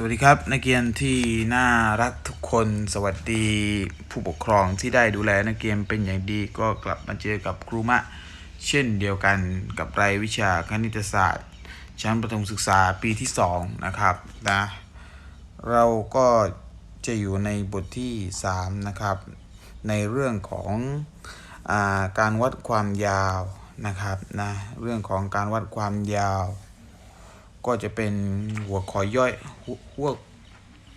สวัสดีครับ นักเรียนที่น่ารักทุกคนสวัสดีผู้ปกครองที่ได้ดูแลนักเรียนเป็นอย่างดีก็กลับมาเจอกับครูมะ เช่นเดียวกันกับรายวิชาคณิตศาสตร์ ชั้นประถมศึกษาปีที่ 2 นะครับนะเราก็จะอยู่ในบทที่ 3 นะครับ ในเรื่องของอาการวัดความยาวนะครับนะเรื่องของการวัดความยาว ก็จะเป็นหัวข้อย่อยหัวหัว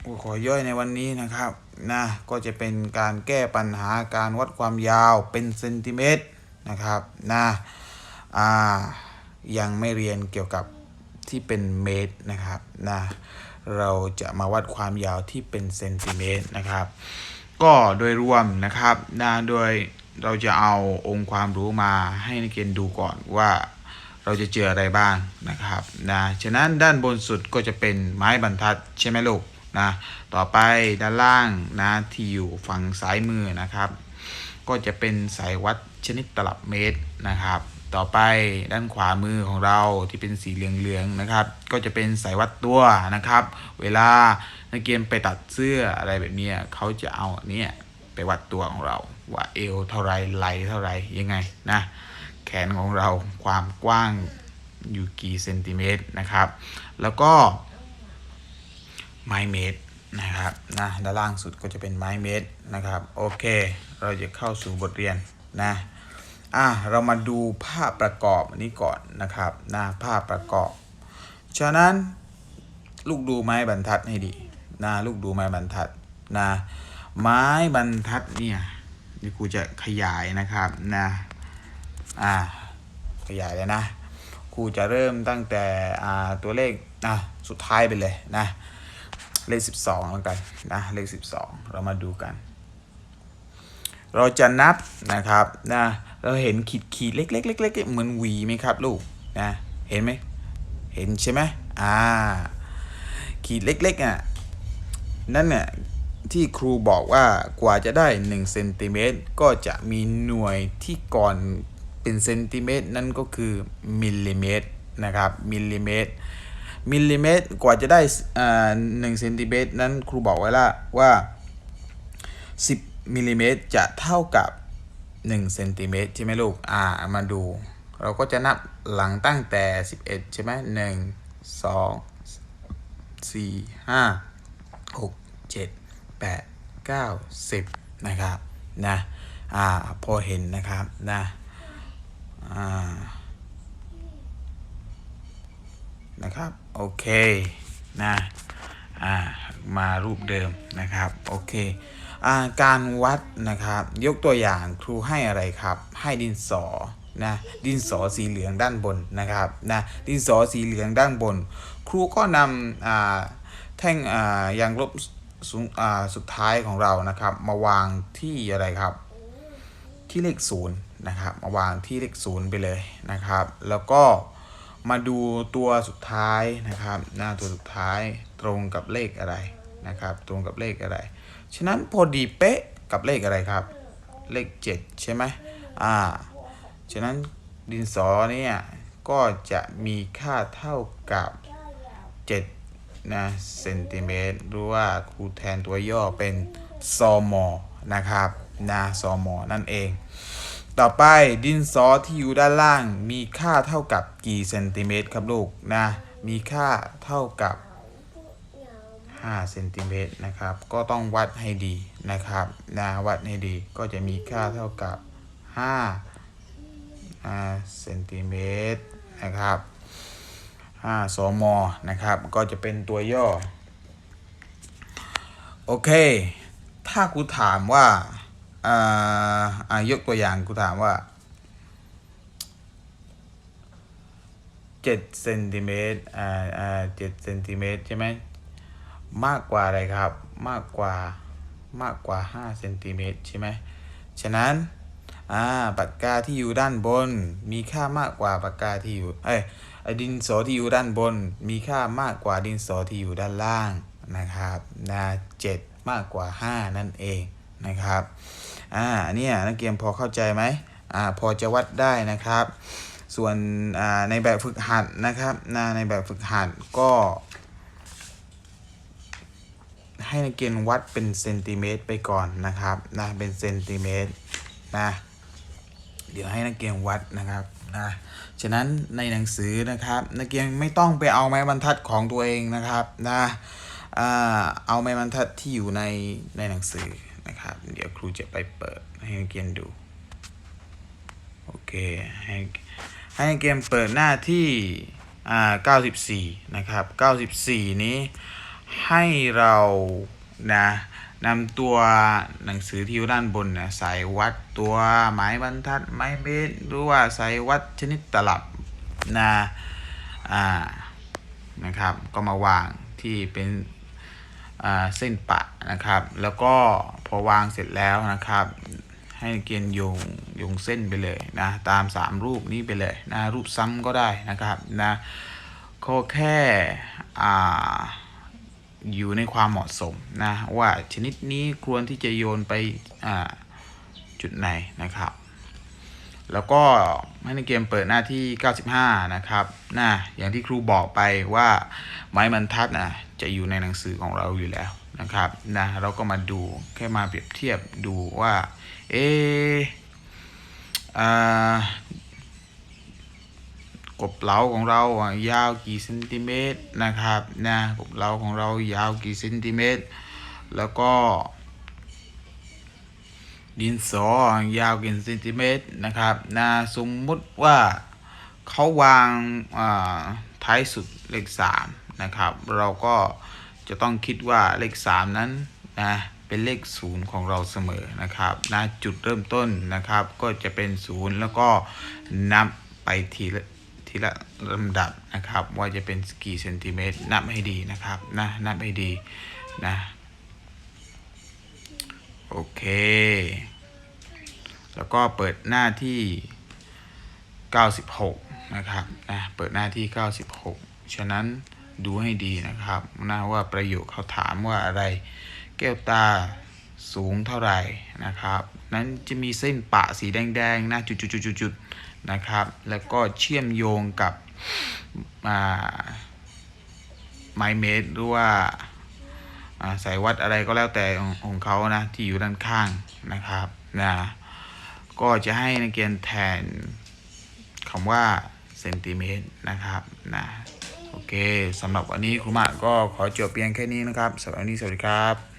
หัวข้อย่อยในวันนี้นะครับนะก็จะเป็นการแก้ปัญหาการวัดความยาวเป็นเซนติเมตรนะครับนะอ่ายังไม่เรียนเกี่ยวกับที่เป็นเมตรนะครับนะเราจะมาวัดความยาวที่เป็นเซนติเมตรนะครับ ก็โดยรวมนะครับนะโดยเราจะเอาองค์ความรู้มาให้นักเรียนดูก่อนว่า เราจะเจออะไรบ้างนะครับนะฉะนั้นด้านบนสุดก็จะเป็นไม้บรรทัดใช่ไหมลูกนะต่อไปด้านล่างนะที่อยู่ฝั่งซ้ายมือนะครับ ก็จะเป็นสายวัดชนิดตลับเมตรนะครับ ต่อไปด้านขวามือของเราที่เป็นสีเหลืองๆนะครับ ก็จะเป็นสายวัดตัวนะครับ เวลานักเรียนไปตัดเสื้ออะไรแบบนี้เขาจะเอาเนี้ยไปวัดตัวของเราว่าเอวเท่าไรไหลเท่าไรยังไงนะ ขนของเราความกว้างอยู่กี่เซนติเมตรนะครับ แล้วก็ไม้เมตรนะครับนะด้านล่างสุดก็จะเป็นไม้เมตรนะครับโอเค เราจะเข้าสู่บทเรียนนะอะเรามาดูภาพประกอบนี้ก่อนนะครับนะภาพประกอบ ฉะนั้นลูกดูไม้บรรทัดให้ดีนะลูกดูไม้บรรทัดนะไม้บรรทัดเนี่ยเดี๋ยวครูจะขยายนะครับนะ อ่าขยายเลยนะครูจะเริ่มตั้งแต่อ่าตัวเลขอะสุดท้ายไปเลยนะเลข 12แล้วกันนะเลข 12 เรามาดูกัน เราจะนับนะครับนะเราเห็นขีดขีดเล็กๆเล็กๆเหมือนหวีไหมครับลูกนะเห็นไหมเห็นใช่ไหมอ่าขีดเล็กๆอะนั่นเนี่ยที่ครูบอกว่ากว่าจะได้1เซนติเมตรก็จะมีหน่วยที่ก่อน เป็นเซนติเมตรนั่นก็คือมิลลิเมตรนะครับมิลลิเมตรมิลลิเมตรกว่าจะได้อ่าหนึ่งเซนติเมตรนั้นครูบอกไว้และว่า 10มิลลิเมตรจะเท่ากับ1เซนติเมตรใช่ไหมลูก อ่า มาดู เราก็จะนับหลังตั้งแต่ 11 ใช่ไหมหนึ่งสองสี่ห้าหกเจ็ดแปดเก้าสิบนะครับ นะ อ่า พอเห็นนะครับ นะ นะครับ โอเค นะอ่ามารูปเดิมนะครับ โอเคอาการวัดนะครับ ยกตัวอย่างครูให้อะไรครับ ให้ดินสอนะดินสอสีเหลืองด้านบนนะครับนะดินสอสีเหลืองด้านบน ครูก็นำแท่งยางลบสูงสุดท้ายของเรานะครับ มาวางที่อะไรครับ ที่เลขศูนย์ นะครับมาวางที่เลขศูนย์ไปเลยนะครับ แล้วก็มาดูตัวสุดท้ายนะครับ หน้าตัวสุดท้ายตรงกับเลขอะไรนะครับ ตรงกับเลขอะไร ฉะนั้นพอดีเป๊ะกับเลขอะไรครับ เลข 7 ใช่ไหมอ่า ฉะนั้นดินสอเนี่ยก็จะมีค่าเท่ากับ7นะเซนติเมตรหรือว่าครูแทนตัวย่อเป็นซอมอนะครับนะซอมอนั่นเอง ต่อไปดินสอที่อยู่ด้านล่างมีค่าเท่ากับกี่เซนติเมตรครับลูกนะมีค่าเท่ากับ5เซนติเมตรนะครับก็ต้องวัดให้ดีนะครับนะวัดให้ดีก็จะมีค่าเท่ากับ5 5เซนติเมตรนะครับ5สมนะครับก็จะเป็นตัวย่อ โอเค ถ้ากูถามว่า อ่ายกตัวอย่างกูถามว่าเจ็ดเซนติเมตรอ่าอ่าเจ็ดเซนติเมตรใช่ไหมมากกว่าอะไรครับ มากกว่ามากกว่า5เซนติเมตรใช่ไหมฉะนั้นอ่าปากกาที่อยู่ด้านบน มีค่ามากกว่าปากกาที่อยู่เอ้ยไอดินสอที่อยู่ด้านบน มีค่ามากกว่าดินสอที่อยู่ด้านล่างนะครับนะเจ็ดมากกว่า5นั่นเอง นะครับอ่าเนี่ยนักเรียนพอเข้าใจไหมอ่าพอจะวัดได้นะครับ ส่วนอ่าในแบบฝึกหัดนะครับนะในแบบฝึกหัดก็ ให้นักเรียนวัดเป็นเซนติเมตรไปก่อนนะครับนะเป็นเซนติเมตรนะเดี๋ยวให้นักเรียนวัดนะครับนะฉะนั้นในหนังสือนะครับนักเรียนไม่ต้องไปเอาไม้บรรทัดของตัวเองนะครับนะอ่าเอาไม้บรรทัดที่อยู่ในในหนังสือ นะครับ เดี๋ยวครูจะไปเปิดให้นักเรียนดู โอเคให้ให้เกมเปิดหน้าที่อ่า94 นะครับ 94 นี้ให้เรานะนำตัวหนังสือที่อยู่ด้านบนนะใส่วัดตัวไม้บรรทัดไม้เมตรหรือว่าใส่วัดชนิดตลับนะอ่านะครับ ก็มาวางที่เป็น เส้นปะนะครับ แล้วก็พอวางเสร็จแล้วนะครับ ให้เกียนโยงโยงเส้นไปเลยนะตามสามรูปนี้ไปเลยนะรูปซ้ำก็ได้นะครับนะก็แค่อ่าอยู่ในความเหมาะสมนะว่าชนิดนี้ควรที่จะโยนไปจุดไหนนะครับ แล้วก็ให้ในเกมเปิดหน้าที่ 95 นะครับนะอย่างที่ครูบอกไปว่าไม้บรรทัดนะ จะอยู่ในหนังสือของเราอยู่แล้วนะครับนะเราก็มาดูแค่มาเปรียบเทียบดูว่าเออากบเหลาของเรายาวกี่เซนติเมตรนะครับนะกบเหลาของเรายาวกี่เซนติเมตร แล้วก็ ดินสอยาวกี่เซนติเมตรนะครับนะสมมุติว่าเขาวางาท้ายสุดเลขสาม นะครับ เราก็จะต้องคิดว่าเลขสามนั้นนะเป็นเลขศูนย์ของเราเสมอนะครับนะจุดเริ่มต้นนะครับก็จะเป็นศูนย์แล้วก็นับไปทีละทีละลำดับนะครับว่าจะเป็นกี่เซนติเมตรนับให้ดีนะครับนะนับให้ดีนะโอเค แล้วก็เปิดหน้าที่ 96 นะครับนะเปิดหน้าที่ 96 ฉะนั้น ดูให้ดีนะครับนะว่าประโยคเขาถามว่าอะไร แก้วตาสูงเท่าไหร่นะครับ นั้นจะมีเส้นปะสีแดงๆนะจุดๆๆๆนะครับ แล้วก็เชื่อมโยงกับไมเมตรหรือว่าสายวัดอะไรก็แล้วแต่ของของเขานะที่อยู่ด้านข้างนะครับนะก็จะให้นักเรียนแทนคำว่าเซนติเมตรนะครับนะ โอเคสำหรับวันนี้ครูมะก็ขอจบเพียงแค่นี้นะครับสำหรับวันนี้สวัสดีครับ